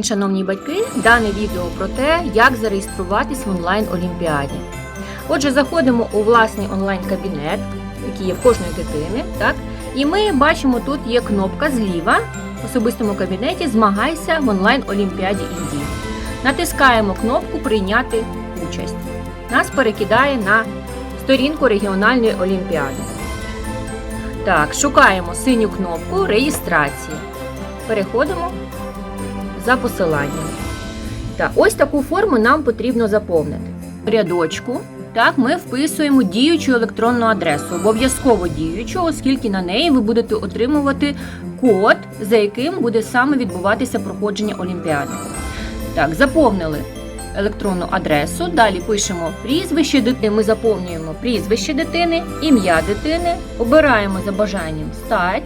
Шановні батьки, дане відео про те, як зареєструватись в онлайн-олімпіаді. Отже, заходимо у власний онлайн-кабінет, який є в кожної дитини, так? І ми бачимо, тут є кнопка зліва в особистому кабінеті Змагайся в онлайн-олімпіаді Індії. Натискаємо кнопку Прийняти участь. Нас перекидає на сторінку регіональної олімпіади. Так, шукаємо синю кнопку Реєстрація. Переходимо за посиланням. Так, ось таку форму нам потрібно заповнити. В рядочку так, ми вписуємо діючу електронну адресу, обов'язково діючу, оскільки на неї ви будете отримувати код, за яким буде саме відбуватися проходження Олімпіади. Так, заповнили електронну адресу. Далі пишемо прізвище дитини. Ми заповнюємо прізвище дитини, ім'я дитини, обираємо за бажанням стать.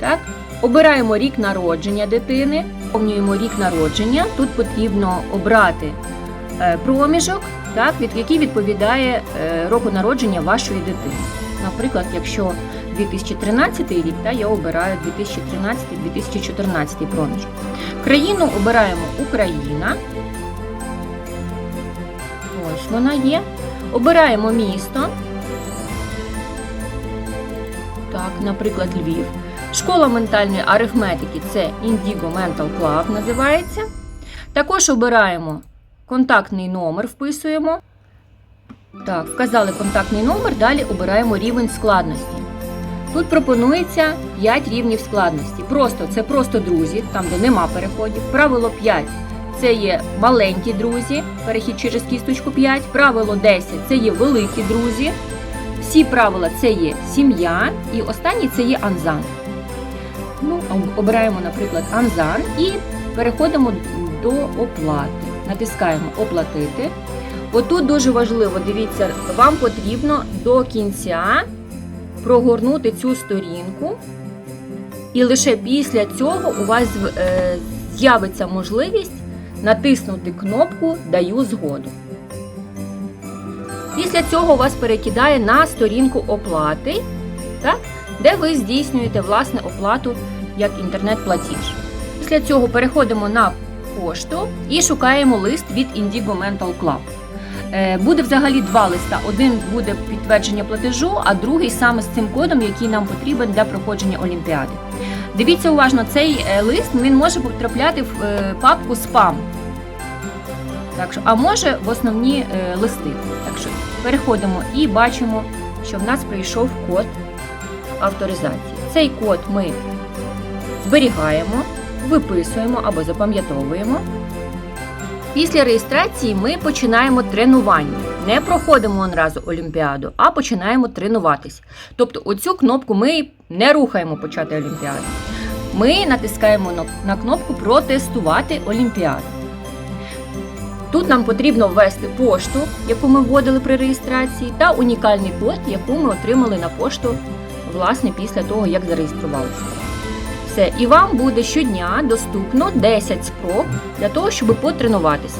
Так, Обираємо рік народження дитини, заповнюємо рік народження. Тут потрібно обрати е, проміжок, так, від, який відповідає е, року народження вашої дитини. Наприклад, якщо 2013 рік, та, я обираю 2013-2014 проміжок. Країну обираємо Україна. Ось вона є. Обираємо місто. Так, наприклад, Львів. Школа ментальної арифметики це Indigo Mental Club називається. Також обираємо контактний номер, вписуємо. Так, вказали контактний номер, далі обираємо рівень складності. Тут пропонується 5 рівнів складності. Просто це просто друзі, там де нема переходів. Правило 5 це є маленькі друзі, перехід через кісточку 5. Правило 10 це є великі друзі. Всі правила це є сім'я, і останній це є анзан. Ну, обираємо, наприклад, Анзан і переходимо до оплати. Натискаємо Оплатити. Отут дуже важливо, дивіться, вам потрібно до кінця прогорнути цю сторінку, і лише після цього у вас е, з'явиться можливість натиснути кнопку Даю згоду. Після цього вас перекидає на сторінку оплати, так, де ви здійснюєте власне оплату як інтернет-платіж. Після цього переходимо на пошту і шукаємо лист від Indigo Mental Club. Е, Буде взагалі два листа. Один буде підтвердження платежу, а другий саме з цим кодом, який нам потрібен для проходження Олімпіади. Дивіться уважно, цей е, лист він може потрапляти в е, папку спам. Так що, а може в основні листи. Так що переходимо і бачимо, що в нас прийшов код авторизації. Цей код ми зберігаємо, виписуємо або запам'ятовуємо. Після реєстрації ми починаємо тренування. Не проходимо одразу Олімпіаду, а починаємо тренуватись. Тобто оцю кнопку ми не рухаємо почати Олімпіаду. Ми натискаємо на- кнопку Протестувати Олімпіаду. Тут нам потрібно ввести пошту, яку ми вводили при реєстрації, та унікальний код, яку ми отримали на пошту власне після того, як зареєструвалися. Все, і вам буде щодня доступно 10 спроб для того, щоб потренуватися.